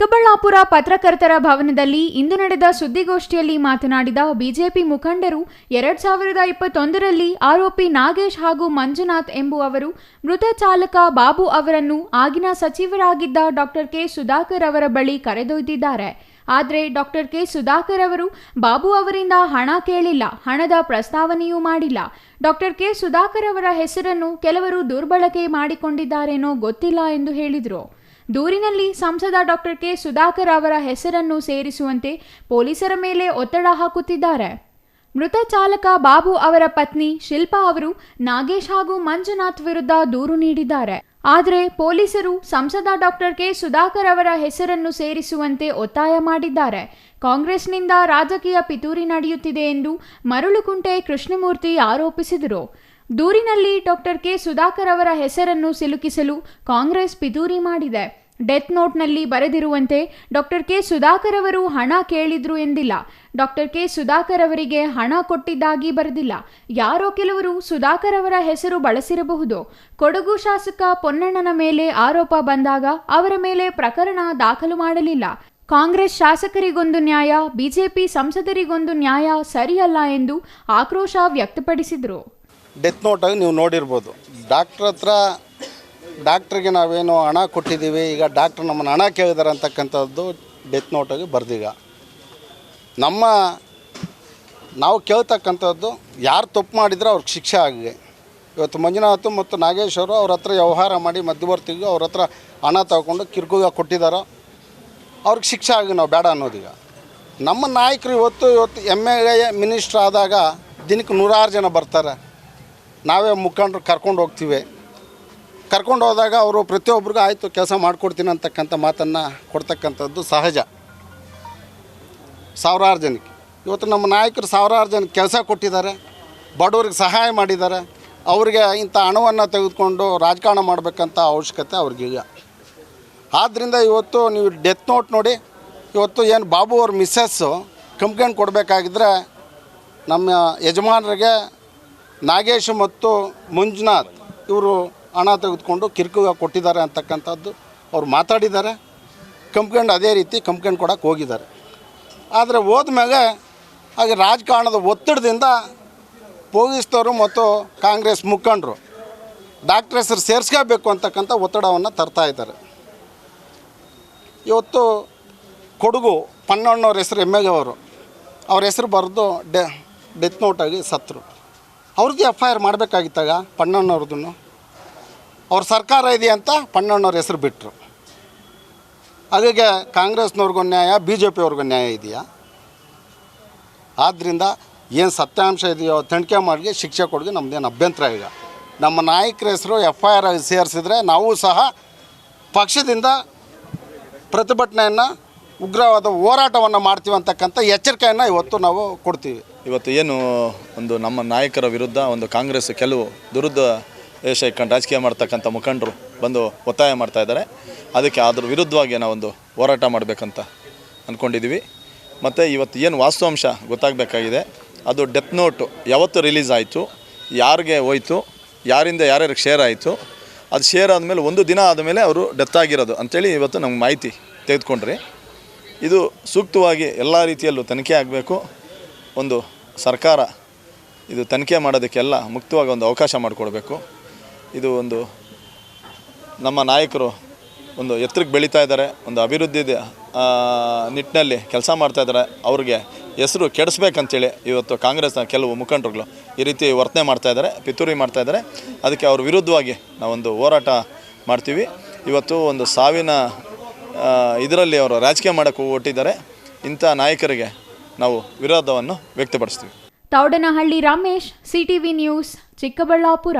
ಚಿಕ್ಕಬಳ್ಳಾಪುರ ಪತ್ರಕರ್ತರ ಭವನದಲ್ಲಿ ಇಂದು ನಡೆದ ಸುದ್ದಿಗೋಷ್ಠಿಯಲ್ಲಿ ಮಾತನಾಡಿದ ಬಿಜೆಪಿ ಮುಖಂಡರು, ಎರಡ್ ಸಾವಿರದ ಇಪ್ಪತ್ತೊಂದರಲ್ಲಿ ಆರೋಪಿ ನಾಗೇಶ್ ಹಾಗೂ ಮಂಜುನಾಥ್ ಎಂಬುವವರು ಮೃತ ಚಾಲಕ ಬಾಬು ಅವರನ್ನು ಆಗಿನ ಸಚಿವರಾಗಿದ್ದ ಡಾಕ್ಟರ್ ಕೆ ಸುಧಾಕರ್ ಅವರ ಬಳಿ ಕರೆದೊಯ್ದಿದ್ದಾರೆ. ಆದರೆ ಡಾಕ್ಟರ್ ಕೆ ಸುಧಾಕರ್ ಅವರು ಬಾಬು ಅವರಿಂದ ಹಣ ಕೇಳಿಲ್ಲ, ಹಣದ ಪ್ರಸ್ತಾವನೆಯೂ ಮಾಡಿಲ್ಲ. ಡಾಕ್ಟರ್ ಕೆ ಸುಧಾಕರ್ ಅವರ ಹೆಸರನ್ನು ಕೆಲವರು ದುರ್ಬಳಕೆ ಮಾಡಿಕೊಂಡಿದ್ದಾರೇನೋ ಗೊತ್ತಿಲ್ಲ ಎಂದು ಹೇಳಿದರು. ದೂರಿನಲ್ಲಿ ಸಂಸದ ಡಾಕ್ಟರ್ ಕೆ ಸುಧಾಕರ್ ಅವರ ಹೆಸರನ್ನು ಸೇರಿಸುವಂತೆ ಪೊಲೀಸರ ಮೇಲೆ ಒತ್ತಡ ಹಾಕುತ್ತಿದ್ದಾರೆ. ಮೃತ ಚಾಲಕ ಬಾಬು ಅವರ ಪತ್ನಿ ಶಿಲ್ಪಾ ಅವರು ನಾಗೇಶ್ ಹಾಗೂ ಮಂಜುನಾಥ್ ವಿರುದ್ಧ ದೂರು ನೀಡಿದ್ದಾರೆ. ಆದರೆ ಪೊಲೀಸರು ಸಂಸದ ಡಾಕ್ಟರ್ ಕೆ ಸುಧಾಕರ್ ಅವರ ಹೆಸರನ್ನು ಸೇರಿಸುವಂತೆ ಒತ್ತಾಯ ಮಾಡಿದ್ದಾರೆ. ಕಾಂಗ್ರೆಸ್ನಿಂದ ರಾಜಕೀಯ ಪಿತೂರಿ ನಡೆಯುತ್ತಿದೆ ಎಂದು ಮರಳುಕುಂಟೆ ಕೃಷ್ಣಮೂರ್ತಿ ಆರೋಪಿಸಿದರು. ದೂರಿನಲ್ಲಿ ಡಾಕ್ಟರ್ ಕೆ ಸುಧಾಕರ್ ಅವರ ಹೆಸರನ್ನು ಸಿಲುಕಿಸಲು ಕಾಂಗ್ರೆಸ್ ಪಿತೂರಿ ಮಾಡಿದೆ. ಡೆತ್ ನೋಟ್ನಲ್ಲಿ ಬರೆದಿರುವಂತೆ ಡಾಕ್ಟರ್ ಕೆ ಸುಧಾಕರ್ ಅವರು ಹಣ ಕೇಳಿದ್ರು ಎಂದಿಲ್ಲ. ಡಾಕ್ಟರ್ ಕೆ ಸುಧಾಕರ್ ಅವರಿಗೆ ಹಣ ಕೊಟ್ಟಿದ್ದಾಗಿ ಬರೆದಿಲ್ಲ. ಯಾರೋ ಕೆಲವರು ಸುಧಾಕರ್ ಅವರ ಹೆಸರು ಬಳಸಿರಬಹುದು. ಕೊಡಗು ಶಾಸಕ ಪೊನ್ನಣ್ಣನ ಮೇಲೆ ಆರೋಪ ಬಂದಾಗ ಅವರ ಮೇಲೆ ಪ್ರಕರಣ ದಾಖಲು ಮಾಡಲಿಲ್ಲ. ಕಾಂಗ್ರೆಸ್ ಶಾಸಕರಿಗೊಂದು ನ್ಯಾಯ, ಬಿಜೆಪಿ ಸಂಸದರಿಗೊಂದು ನ್ಯಾಯ ಸರಿಯಲ್ಲ ಎಂದು ಆಕ್ರೋಶ ವ್ಯಕ್ತಪಡಿಸಿದರು. ಡೆತ್ ನೋಟಾಗಿ ನೀವು ನೋಡಿರ್ಬೋದು. ಡಾಕ್ಟರ್ ಹತ್ರ ಡಾಕ್ಟ್ರಿಗೆ ನಾವೇನು ಹಣ ಕೊಟ್ಟಿದ್ದೀವಿ, ಈಗ ಡಾಕ್ಟ್ರ್ ನಮ್ಮನ್ನು ಹಣ ಕೇಳಿದಾರೆ ಅಂತಕ್ಕಂಥದ್ದು ಡೆತ್ ನೋಟಾಗಿ ಬರ್ದೀಗ. ನಮ್ಮ, ನಾವು ಕೇಳ್ತಕ್ಕಂಥದ್ದು ಯಾರು ತಪ್ಪು ಮಾಡಿದರೆ ಅವ್ರಿಗೆ ಶಿಕ್ಷೆ ಆಗಿದೆ. ಇವತ್ತು ಮಂಜುನಾಥ್ ಮತ್ತು ನಾಗೇಶ್ ಅವರು ಹತ್ರ ವ್ಯವಹಾರ ಮಾಡಿ ಮಧ್ಯವರ್ತಿಗೂ ಅವ್ರ ಹತ್ರ ಹಣ ತಗೊಂಡು ಕಿರ್ಕುಗ ಕೊಟ್ಟಿದ್ದಾರೋ ಅವ್ರಿಗೆ ಶಿಕ್ಷೆ ಆಗಿ ನಾವು ಬೇಡ ಅನ್ನೋದೀಗ. ನಮ್ಮ ನಾಯಕರು ಇವತ್ತು ಇವತ್ತು ಎಂ ಎಲ್ ಎ ಮಿನಿಸ್ಟ್ರ್ ಆದಾಗ ದಿನಕ್ಕೆ ನೂರಾರು ಜನ ಬರ್ತಾರೆ. ನಾವೇ ಮುಖಂಡರು ಕರ್ಕೊಂಡು ಹೋಗ್ತೀವಿ. ಕರ್ಕೊಂಡು ಹೋದಾಗ ಅವರು ಪ್ರತಿಯೊಬ್ಬರಿಗೂ ಆಯಿತು, ಕೆಲಸ ಮಾಡಿಕೊಡ್ತೀನಿ ಅಂತಕ್ಕಂಥ ಮಾತನ್ನು ಕೊಡ್ತಕ್ಕಂಥದ್ದು ಸಹಜ. ಸಾವಿರಾರು ಜನಕ್ಕೆ. ಇವತ್ತು ನಮ್ಮ ನಾಯಕರು ಸಾವಿರಾರು ಜನಕ್ಕೆ ಕೆಲಸ ಕೊಟ್ಟಿದ್ದಾರೆ, ಬಡವ್ರಿಗೆ ಸಹಾಯ ಮಾಡಿದ್ದಾರೆ. ಅವರಿಗೆ ಇಂಥ ಹಣವನ್ನು ತೆಗೆದುಕೊಂಡು ರಾಜಕಾರಣ ಮಾಡಬೇಕಂತ ಅವಶ್ಯಕತೆ ಅವ್ರಿಗೀಗ ಆದ್ದರಿಂದ ಇವತ್ತು ನೀವು ಡೆತ್ ನೋಟ್ ನೋಡಿ, ಇವತ್ತು ಏನು ಬಾಬು ಅವ್ರ ಮಿಸ್ಸಸ್ಸು ಕಂಪ್ಲೇಂಟ್ ಕೊಡಬೇಕಾಗಿದ್ರೆ ನಮ್ಮ ಯಜಮಾನರಿಗೆ ನಾಗೇಶ್ ಮತ್ತು ಮಂಜುನಾಥ್ ಇವರು ಹಣ ತೆಗೆದುಕೊಂಡು ಕಿರುಕುಗ ಕೊಟ್ಟಿದ್ದಾರೆ ಅಂತಕ್ಕಂಥದ್ದು ಅವ್ರು ಮಾತಾಡಿದ್ದಾರೆ. ಕಂಪ್ಲೇಂಟ್ ಅದೇ ರೀತಿ ಕಂಪ್ಲೇಂಟ್ ಕೊಡೋಕ್ಕೆ ಹೋಗಿದ್ದಾರೆ. ಆದರೆ ಹೋದ್ಮೇಲೆ ಹಾಗೆ ರಾಜಕಾರಣದ ಒತ್ತಡದಿಂದ ಪೊಲೀಸ್ನವರು ಮತ್ತು ಕಾಂಗ್ರೆಸ್ ಮುಖಂಡರು ಡಾಕ್ಟ್ರ್ ಹೆಸರು ಸೇರಿಸ್ಕೋಬೇಕು ಅಂತಕ್ಕಂಥ ಒತ್ತಡವನ್ನು ತರ್ತಾ ಇದ್ದಾರೆ. ಇವತ್ತು ಕೊಡಗು ಪನ್ನಣ್ಣವ್ರ ಹೆಸರು ಎಂ ಅವರು, ಅವ್ರ ಹೆಸರು ಬರೆದು ಡೆತ್ ನೋಟಾಗಿ ಸತ್ತರು. ಅವ್ರದ್ದು ಎಫ್ ಐ ಆರ್ ಮಾಡಬೇಕಾಗಿತ್ತಾಗ ಪಣ್ಣಣ್ಣವ್ರದ್ದು ಅವ್ರ ಸರ್ಕಾರ ಇದೆ ಅಂತ ಪಣ್ಣಣ್ಣವ್ರ ಹೆಸರು ಬಿಟ್ಟರು ಹಾಗಾಗಿ ಕಾಂಗ್ರೆಸ್ನವ್ರಿಗೂ ನ್ಯಾಯ ಬಿ ಜೆ ಪಿಯವ್ರಿಗೂ ನ್ಯಾಯ ಇದೆಯಾ? ಆದ್ದರಿಂದ ಏನು ಸತ್ಯಾಂಶ ಇದೆಯೋ ತನಿಖೆ ಮಾಡಿ ಶಿಕ್ಷೆ ಕೊಡೋದು ನಮ್ಮದೇನು ಅಭ್ಯಂತರ ಈಗ ನಮ್ಮ ನಾಯಕರ ಹೆಸರು ಎಫ್ ಐ ಆರ್ ಸೇರಿಸಿದ್ರೆ ನಾವು ಸಹ ಪಕ್ಷದಿಂದ ಪ್ರತಿಭಟನೆಯನ್ನು, ಉಗ್ರವಾದ ಹೋರಾಟವನ್ನು ಮಾಡ್ತೀವಿ ಅಂತಕ್ಕಂಥ ಎಚ್ಚರಿಕೆಯನ್ನು ಇವತ್ತು ನಾವು ಕೊಡ್ತೀವಿ. ಇವತ್ತು ಏನು ಒಂದು ನಮ್ಮ ನಾಯಕರ ವಿರುದ್ಧ, ಒಂದು ಕಾಂಗ್ರೆಸ್ ಕೆಲವು ದುರುದ್ದ ವೇಷ ಇಟ್ಕೊಂಡು ರಾಜಕೀಯ ಮಾಡ್ತಕ್ಕಂಥ ಮುಖಂಡರು ಬಂದು ಒತ್ತಾಯ ಮಾಡ್ತಾ ಇದ್ದಾರೆ. ಅದಕ್ಕೆ ಅದ್ರ ವಿರುದ್ಧವಾಗಿ ನಾವೊಂದು ಹೋರಾಟ ಮಾಡಬೇಕಂತ ಅಂದ್ಕೊಂಡಿದ್ದೀವಿ ಮತ್ತು ಇವತ್ತು ಏನು ವಾಸ್ತವಾಂಶ ಗೊತ್ತಾಗಬೇಕಾಗಿದೆ. ಅದು ಡೆತ್ ನೋಟು ಯಾವತ್ತು ರಿಲೀಸ್ ಆಯಿತು, ಯಾರಿಗೆ ಹೋಯಿತು, ಯಾರಿಂದ ಯಾರ್ಯಾರಿಗೆ ಶೇರ್ ಆಯಿತು, ಅದು ಶೇರ್ ಆದಮೇಲೆ ಒಂದು ದಿನ ಆದಮೇಲೆ ಅವರು ಡೆತ್ ಆಗಿರೋದು ಅಂಥೇಳಿ ಇವತ್ತು ನಮ್ಗೆ ಮಾಹಿತಿ ತೆಗೆದುಕೊಂಡ್ರಿ. ಇದು ಸೂಕ್ತವಾಗಿ ಎಲ್ಲ ರೀತಿಯಲ್ಲೂ ತನಿಖೆ ಆಗಬೇಕು. ಒಂದು ಸರ್ಕಾರ ಇದು ತನಿಖೆ ಮಾಡೋದಕ್ಕೆಲ್ಲ ಮುಕ್ತವಾಗಿ ಒಂದು ಅವಕಾಶ ಮಾಡಿಕೊಡ್ಬೇಕು. ಇದು ಒಂದು ನಮ್ಮ ನಾಯಕರು ಒಂದು ಎತ್ತರಕ್ಕೆ ಬೆಳೀತಾ ಇದ್ದಾರೆ, ಒಂದು ಅಭಿವೃದ್ಧಿ ನಿಟ್ಟಿನಲ್ಲಿ ಕೆಲಸ ಮಾಡ್ತಾ ಇದ್ದಾರೆ. ಅವ್ರಿಗೆ ಹೆಸರು ಕೆಡಿಸ್ಬೇಕಂತೇಳಿ ಇವತ್ತು ಕಾಂಗ್ರೆಸ್ನ ಕೆಲವು ಮುಖಂಡರುಗಳು ಈ ರೀತಿ ವರ್ತನೆ ಮಾಡ್ತಾ ಇದ್ದಾರೆ, ಪಿತೂರಿ ಮಾಡ್ತಾ ಇದ್ದಾರೆ. ಅದಕ್ಕೆ ಅವ್ರ ವಿರುದ್ಧವಾಗಿ ನಾವೊಂದು ಹೋರಾಟ ಮಾಡ್ತೀವಿ. ಇವತ್ತು ಒಂದು ಸಾವಿನ ಇದರಲ್ಲಿ ಅವರು ರಾಜಕೀಯ ಮಾಡೋಕ್ಕೆ ಹೊಟ್ಟಿದ್ದಾರೆ ಇಂಥ ನಾಯಕರಿಗೆ ನಾವು ವಿರೋಧವನ್ನು ವ್ಯಕ್ತಪಡಿಸ್ತೀವಿ. Taudanahalli Ramesh, CTV news, Chikkaballapur.